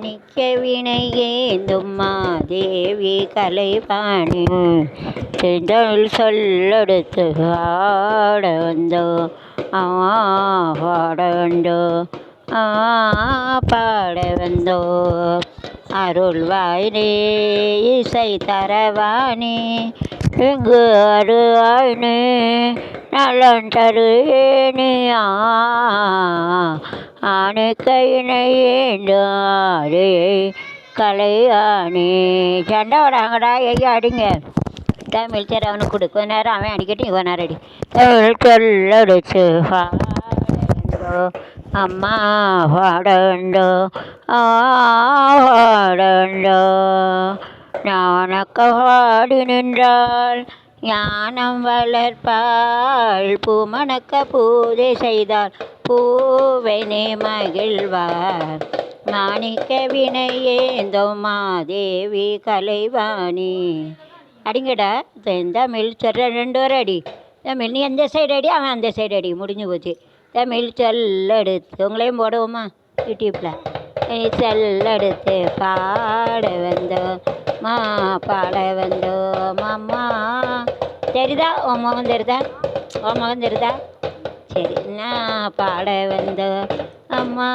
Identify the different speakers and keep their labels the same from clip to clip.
Speaker 1: மாணிக்க வினை ஏந்தும் மாதேவி கலைபாணி. செந்தல் சொல்லெடுத்து ஆட வந்தோ ஆ பாட வந்தோ ஆ பாட வந்தோ அருள்வாயினே இசை தரவாணி எங்கு அருவாயினே நலன் தருவேனே ஆ கலையாணி சண்டை வராங்கடா ஐயா அடிங்க. தமிழ் சரி அவனுக்கு கொடு. கொஞ்ச நேரம் அவன் அடிக்கட்டும் இவன் நேரம் அடி. தமிழ் சொல்லடிச்சு பாடண்டோ அம்மா பாடண்டோ ஆ பாடண்டோ ஞானக்க பாடி நின்றாள் ஞானம் வளர்ப்பாள். பூமணக்க பூஜை செய்தாள் பூவனே மகிழ்வார் மாணிக்க வினை மாதேவி கலைவாணி. அடிங்கடா இந்த தமிழ் சொல்கிற ரெண்டு ஒரு அடி. தமிழ் நீ அந்த சைடு அடி? அவன் அந்த சைடு அடி. முடிஞ்சு போச்சு. தமிழ் சொல்லெடுத்து உங்களையும் போடுவோமா? யூடியூப்பில் சொல்லெடுத்து பாட வந்தோம் மா பாட வந்தோம் அம்மா. தெரியுதா? உன் முகம் தெரியுதா? உன் முகம் தெரியுதா? சரி நான் பாட வந்தோ அம்மா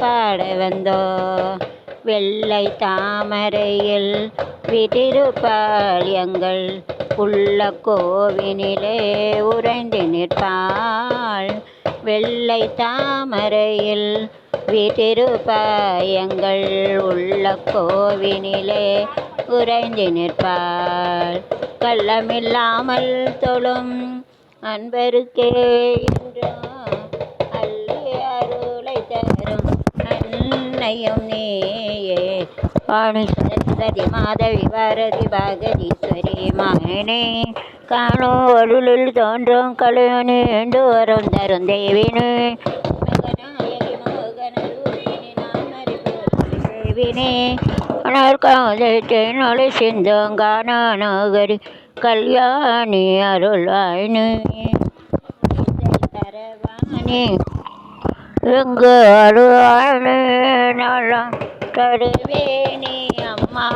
Speaker 1: பாட வந்தோ வெள்ளை தாமரையில் விட்டிருப்பாள் எங்கள் உள்ள கோவினிலே உறைந்து நிற்பாள். வெள்ளை தாமரையில் வீட்டிருப்பாயங்கள் உள்ள கோவினிலே உறைந்து நிற்பார். கள்ளமில்லாமல் தொழும் அன்பருக்கே என்றும் அள்ளி அருளை தரும் அன்னையும் நீயே. வாணி சரஸ்வதி மாதவி பாரதி பாகதீஸ்வரி மகனே காணோ அருளில் தோன்றும் கலையணி என்று வரும் தரும் தேவினே. மகனாயகி மோகனரூபிணி நாமரிபூரணி தேவினே அனர்காலை சிந்தும் காணாநகரி கல்யாணி அருள்வாயினி தரவாணி எங்கு அருள்வாயினி நலம் தருவேணி அம்மா.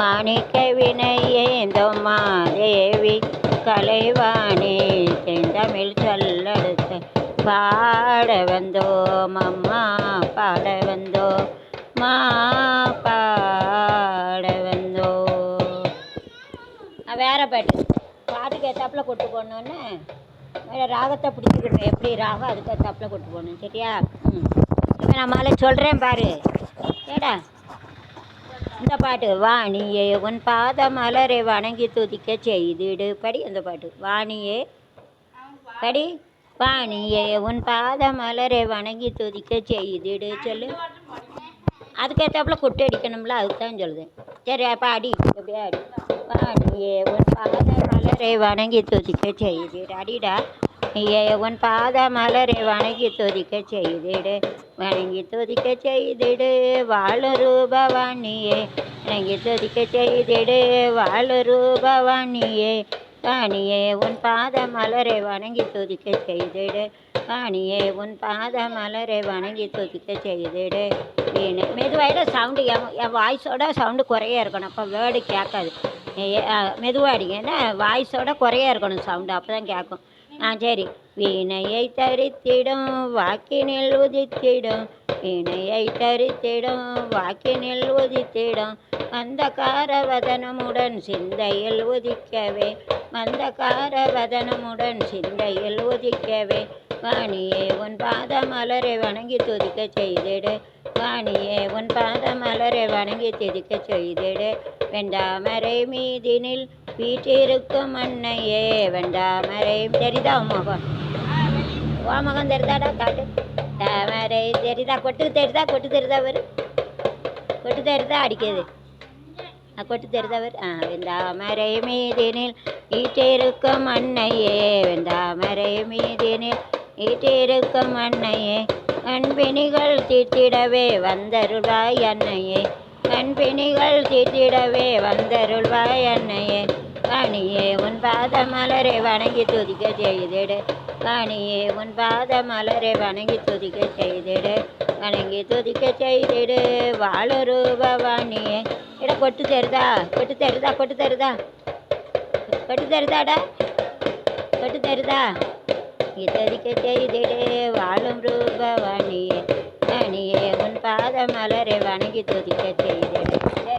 Speaker 1: மாணிக்க வினையேந்தம்மா தேவி கலைவாணி. செந்தமிழ் சொல்லடுத்த பாட வந்தோம் அம்மா பாட வந்தோம் மா பாட வந்தோம். வேற பாட்டு. பாட்டுக்கு ஏத்தாப்புல கொட்டு போனோன்னு ராகத்தை பிடிச்சிக்கணும் எப்படி ராகம் அதுக்கு ஏத்தாப்புல கொட்டு போகணும் சரியா? ம். இப்போ நான் மேலே சொல்கிறேன் பாரு. ஏடா? இந்த பாட்டு வாணியே உன் பாத மலரை வணங்கி துதிக்க செய்திடு. படி அந்த பாட்டு. வாணியே படி. வாணியே உன் பாத மலரை வணங்கி துதிக்க செய்திடு. சொல்லு. அதுக்கேற்றாப்புல கொட்டு அடிக்கணும்ல அதுக்கு தான் சொல்லுதேன் சரி அப்போ அடி. எப்படியா அடி. வாணியே உன் பாத மலரை வணங்கி துதிக்க செய்திடு. அடிடா. ஏ உன் பாத மலரை வணங்கி துதிக்க செய்திடு. வணங்கி துதிக்க செய்திடு வாழு ரூபவாணியே வணங்கி துதிக்க செய்திடு வாழு ரூபவாணியே வாணியே உன் பாத மலரை வணங்கி துதிக்க செய்திடு. காணியே உன் பாத மலரை வணங்கி துதிக்க செய்திடு. வீணு. மெதுவாயிட சவுண்டு என் என் வாய்ஸோட சவுண்டு குறையா இருக்கணும். அப்போ வேர்டு கேட்காது. மெதுவாடிங்கன்னா என்ன? வாய்ஸோட குறையா இருக்கணும் சவுண்டு அப்போ தான் கேட்கும். ஆ சரி. வீணையை தரித்திடும் வாக்கினில் உதித்திடும். வீணையை தரித்திடும் வாக்கினில் உதித்திடும். மந்தகார வதனமுடன் சிந்தையில் உதிக்கவே மந்தகார வதனமுடன் சிந்தையில் உதிக்கவே. வாணியே உன் பாத மலரை வணங்கி துதிக்க செய்திடு. வாணியே உன் பாத மலரை வணங்கி துதிக்க செய்திடு. வெண்டாமரை மீதினில் வீட்டிருக்கும் அன்னையே வெண்டாமரை தெரிதா முகம் ஓ முகம் தெரிதாடா காட்டு. தாமரை தெரிதா கொட்டு தெரிதா கொட்டு தெரிதா வரு கொட்டு தெரிதா அடிக்கிறது கொட்டு தெரிதவர் வெந்தாமரை மீதினில் ஈட்டிருக்கும் அன்னையே. வெந்தாமரை மீதினில் ஈட்டிருக்கும் அன்னையே. கண்பிணிகள் தீட்டிடவே வந்தருள்வாய் அன்னையே. கண்பிணிகள் தீட்டிடவே வந்தருள்வாய் அன்னையே. காணியே உன் பாத மலரை வணங்கி துதிக்க செய்திடு. காணியே உன் பாத மலரை வணங்கி துதிக்க செய்திடு. வணங்கி துதிக்க செய்திடு. வாழ ரூபவாணியே இட கொட்டு தருதா? கொட்டு தருதா? கொட்டு தருதா? கொட்டு தருதாடா? கொட்டு தருதா? துதிக்க செய்திடு. வாழும் ரூபவாணியே காணியே உன் பாத மலரை வணங்கி துதிக்க செய்திடு. சரி